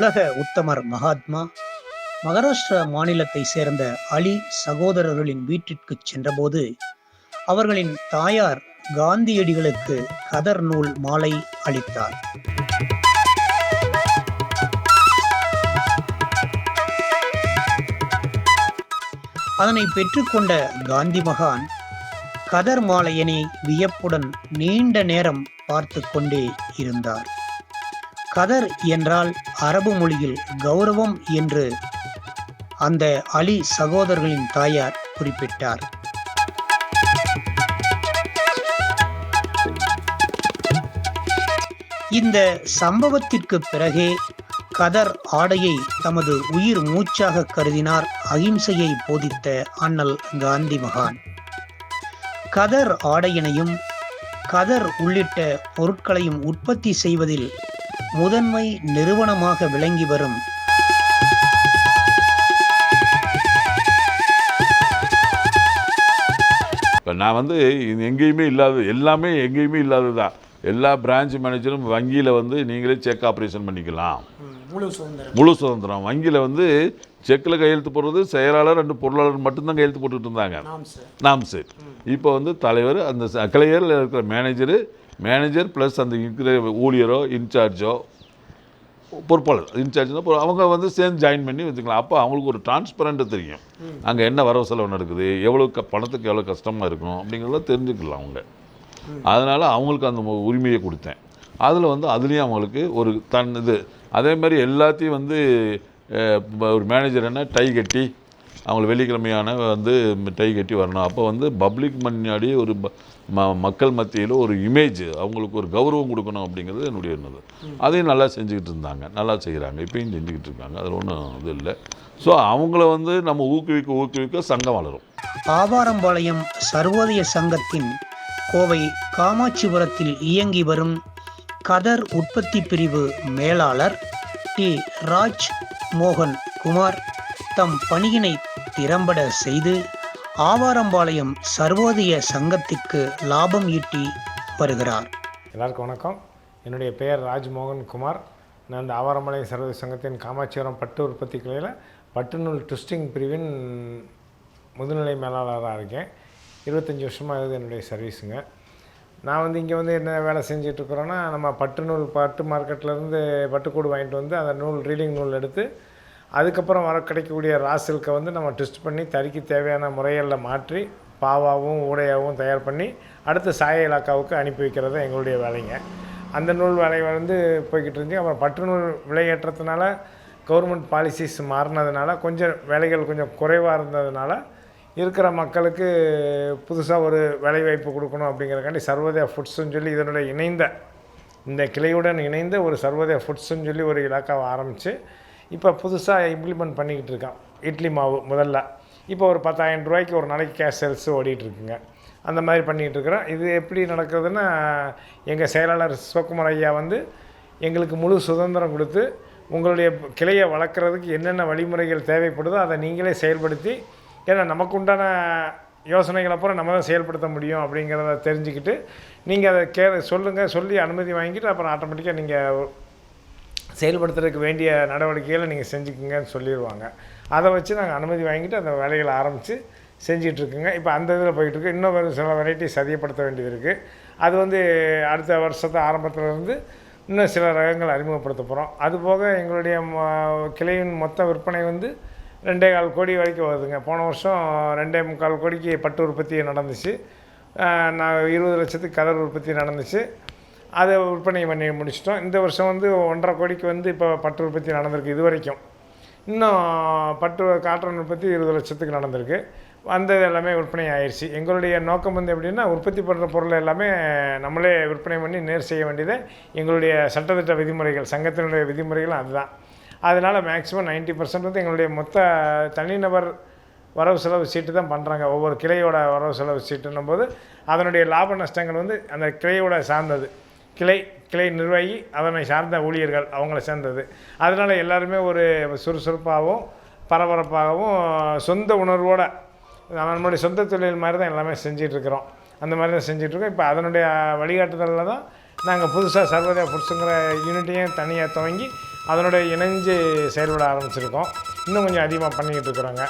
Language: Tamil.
உலக உத்தமர் மகாத்மா மகாராஷ்டிரா மாநிலத்தை சேர்ந்த அலி சகோதரர்களின் வீட்டிற்கு சென்றபோது அவர்களின் தாயார் காந்தியடிகளுக்கு கதர் நூல் மாலை அளித்தார். அதனை பெற்றுக்கொண்ட காந்தி மகான் கதர் மாலையனை வியப்புடன் நீண்ட நேரம் பார்த்து கொண்டே இருந்தார். கதர் என்றால் அரபு மொழியில் கௌரவம் என்று அந்த அலி சகோதரர்களின் தாயார் குறிப்பிட்டார். இந்த சம்பவத்திற்கு பிறகே கதர் ஆடையை தமது உயிர் மூச்சாக கருதினார் அகிம்சையை போதித்த அண்ணல் காந்தி மகான். கதர் ஆடையினையும் கதர் உள்ளிட்ட பொருட்களையும் உற்பத்தி செய்வதில் முதன்மை நிறுவனமாக விளங்கி வரும். இப்போ நான் வந்து இது எங்கேயுமே இல்லாதது எல்லாமே எங்கேயுமே இல்லாதது தான் எல்லா பிரான்ச் மேனேஜரும் வங்கியில் வந்து நீங்களே செக் ஆப்ரேஷன் பண்ணிக்கலாம். முழு சுதந்திரம். முழு சுதந்திரம். வங்கியில் வந்து செக்கில் கையெழுத்து போடுறது செயலாளர் ரெண்டு பொருளாளர் மட்டும்தான் கையெழுத்து போட்டுட்டு இருந்தாங்க. நாம் சார். நாம் சரி. இப்போ வந்து தலைவர் அந்த ச- கிளையரில் இருக்கிற மேனேஜரு மேனேஜர் ப்ளஸ் அந்த இருக்கிற ஊழியரோ இன்சார்ஜோ பொறுப்பாளர். இன்சார்ஜ்னா பொறு- அவங்க வந்து சேர்ந்து ஜாயின் பண்ணி வச்சுக்கலாம். அப்போ அவங்களுக்கு ஒரு டிரான்ஸ்பரண்ட்டு தெரியும். அங்கே என்ன வரவு செலவு நடக்குது எவ்வளோ க பணத்துக்கு எவ்வளோ கஷ்டமாக இருக்கும் அப்படிங்கிறத தெரிஞ்சுக்கலாம் அவங்க. அதனால் அவங்களுக்கு அந்த உரிமையை கொடுத்தேன். அதில் வந்து அதுலேயும் அவங்களுக்கு ஒரு தன் இது. அதே மாதிரி எல்லாத்தையும் வந்து ஒரு மேனேஜர் என்ன டை கட்டி அவங்களுக்கு வெள்ளிக்கிழமையான வந்து டை கட்டி வரணும். அப்போ வந்து பப்ளிக் முன்னாடி ஒரு ம மக்கள் மத்தியில் ஒரு இமேஜ் அவங்களுக்கு ஒரு கௌரவம் கொடுக்கணும் அப்படிங்கிறது என்னுடைய என்னது அதையும் நல்லா செஞ்சுக்கிட்டு இருந்தாங்க. நல்லா செய்கிறாங்க இப்பயும் செஞ்சுக்கிட்டு இருக்காங்க. அதில் ஒன்றும் இது இல்லை. ஸோ அவங்கள வந்து நம்ம ஊக்குவிக்க ஊக்குவிக்க சங்கம் வளரும். ஆவாரம்பாளையம் சர்வோதய சங்கத்தின் கோவை காமாட்சிபுரத்தில் இயங்கி வரும் கதர் உற்பத்தி பிரிவு மேலாளர் டி. ராஜ் மோகன் குமார். தம் பணியினை திறம்பட செய்து ஆவாரம்பாளையம் சர்வோதய சங்கத்திற்கு லாபம் ஈட்டி வருகிறார். எல்லாருக்கும் வணக்கம். என்னுடைய பெயர் ராஜ்மோகன் குமார். நான் இந்த ஆவாரம்பாளையம் சர்வதேச சங்கத்தின் காமாட்சிபுரம் பட்டு உற்பத்தி கிளையில் பட்டுநூல் ட்விஸ்டிங் பிரிவின் முதுநிலை மேலாளராக இருக்கேன். இருபத்தஞ்சி வருஷமாக இது என்னுடைய சர்வீஸுங்க. நான் வந்து இங்கே வந்து என்ன வேலை செஞ்சிட்ருக்குறோன்னா நம்ம பட்டு நூல் பட்டு மார்க்கெட்லேருந்து பட்டுக்கூடு வாங்கிட்டு வந்து அந்த நூல் ரீடிங் நூல் எடுத்து அதுக்கப்புறம் வர கிடைக்கக்கூடிய ரா சில்கை வந்து நம்ம டெஸ்ட் பண்ணி தறிக்கு தேவையான முறைகளில் மாற்றி பாவாவும் ஊடையாகவும் தயார் பண்ணி அடுத்து சாய இலாக்காவுக்கு அனுப்பி வைக்கிறது தான் எங்களுடைய வேலைங்க. அந்த நூல் வேலை வந்து போய்கிட்டு இருந்துச்சு அப்புறம் பட்டு நூல் விலையேற்றத்தினால கவர்மெண்ட் பாலிசிஸ் மாறினதுனால கொஞ்சம் வேலைகள் கொஞ்சம் குறைவாக இருந்ததுனால இருக்கிற மக்களுக்கு புதுசாக ஒரு வேலைவாய்ப்பு கொடுக்கணும் அப்படிங்கிறக்காண்டி சர்வோதயா ஃபுட்ஸ்ன்னு சொல்லி இதனுடைய இணைந்த இந்த கிளையுடன் இணைந்த ஒரு சர்வோதய ஃபுட்ஸ்ன்னு சொல்லி ஒரு இலாக்காவை ஆரம்பித்து இப்போ புதுசாக இம்ப்ளிமெண்ட் பண்ணிக்கிட்டு இருக்கான். இட்லி மாவு முதல்ல. இப்போ ஒரு பத்தாயிரம் ரூபாய்க்கு ஒரு நாளைக்கு கேஷ் சேல்ஸ் ஓடிட்டுருக்குங்க அந்த மாதிரி பண்ணிகிட்டு இருக்கிறோம் இது எப்படி நடக்குதுன்னா எங்கள் செயலாளர் சிவகுமார் ஐயா வந்து எங்களுக்கு முழு சுதந்திரம் கொடுத்து உங்களுடைய கிளையை வளர்க்குறதுக்கு என்னென்ன வழிமுறைகள் தேவைப்படுதோ அதை நீங்களே செயல்படுத்தி ஏன்னா நமக்கு உண்டான யோசனைகள் அப்புறம் நம்ம தான் செயல்படுத்த முடியும் அப்படிங்கிறத தெரிஞ்சுக்கிட்டு நீங்கள் அதை கே சொல்லுங்கள் சொல்லி அனுமதி வாங்கிட்டு அப்புறம் ஆட்டோமேட்டிக்காக நீங்கள் செயல்படுத்துறதுக்கு வேண்டிய நடவடிக்கைகளை நீங்கள் செஞ்சுக்குங்கன்னு சொல்லிடுவாங்க அதை வச்சு நாங்கள் அனுமதி வாங்கிட்டு அந்த வேலைகளை ஆரம்பித்து செஞ்சிகிட்ருக்குங்க இப்போ அந்த இதில் போயிட்டுருக்கு இன்னும் ஒரு சில வெரைட்டிஸ் அதிகப்படுத்த வேண்டியது இருக்குது அது வந்து அடுத்த வருஷத்து ஆரம்பத்துலேருந்து இன்னும் சில ரகங்கள் அறிமுகப்படுத்த போகிறோம் அதுபோக எங்களுடைய ம- கிளையின் மொத்த விற்பனை வந்து ரெண்டே கால் கோடி வரைக்கும் வருதுங்க. போன வருஷம் ரெண்டே முக்கால் கோடிக்கு பட்டு உற்பத்தி நடந்துச்சு. நான் இருபது லட்சத்துக்கு கதர் உற்பத்தி நடந்துச்சு. அதை விற்பனை பண்ணி முடிச்சிட்டோம். இந்த வருஷம் வந்து ஒன்றரை கோடிக்கு வந்து இப்போ பட்டு உற்பத்தி நடந்திருக்கு இது வரைக்கும். இன்னும் பட்டு காட்டன் உற்பத்தி இருபது லட்சத்துக்கு நடந்திருக்கு. வந்தது எல்லாமே விற்பனை ஆயிடுச்சு எங்களுடைய நோக்கம் வந்து எப்படின்னா உற்பத்தி பண்ணுற பொருள் எல்லாமே நம்மளே விற்பனை பண்ணி நேர் செய்ய வேண்டியது. எங்களுடைய சட்டத்திட்ட விதிமுறைகள் சங்கத்தினுடைய விதிமுறைகள் அதுதான். அதனால் மேக்ஸிமம் 90% பர்சன்ட் வந்து எங்களுடைய மொத்த தனிநபர் வரவு செலவு சீட்டு தான் பண்ணுறாங்க ஒவ்வொரு கிளையோட வரவு செலவு சீட்டுன்னும் போது அதனுடைய லாப நஷ்டங்கள் வந்து அந்த கிளையோட சார்ந்தது. கிளை கிளை நிர்வாகி அதனை சார்ந்த ஊழியர்கள் அவங்கள சேர்ந்தது. அதனால் எல்லாருமே ஒரு சுறுசுறுப்பாகவும் பரபரப்பாகவும் சொந்த உணர்வோடு நம்மளுடைய சொந்த தொழில் மாதிரி தான் எல்லாமே செஞ்சிட்ருக்கிறோம். அந்த மாதிரி தான் செஞ்சிட்ருக்கோம். இப்போ அதனுடைய வழிகாட்டுதலில் தான் நாங்கள் புதுசாக சர்வதேச ஃபுட்ஸுங்கிற யூனிட்டையும் தனியாக துவங்கி அதனுடைய இணைஞ்சு செயல்பட ஆரம்பிச்சிருக்கோம். இன்னும் கொஞ்சம் அதிகமாக பண்ணிக்கிட்டு இருக்கிறோங்க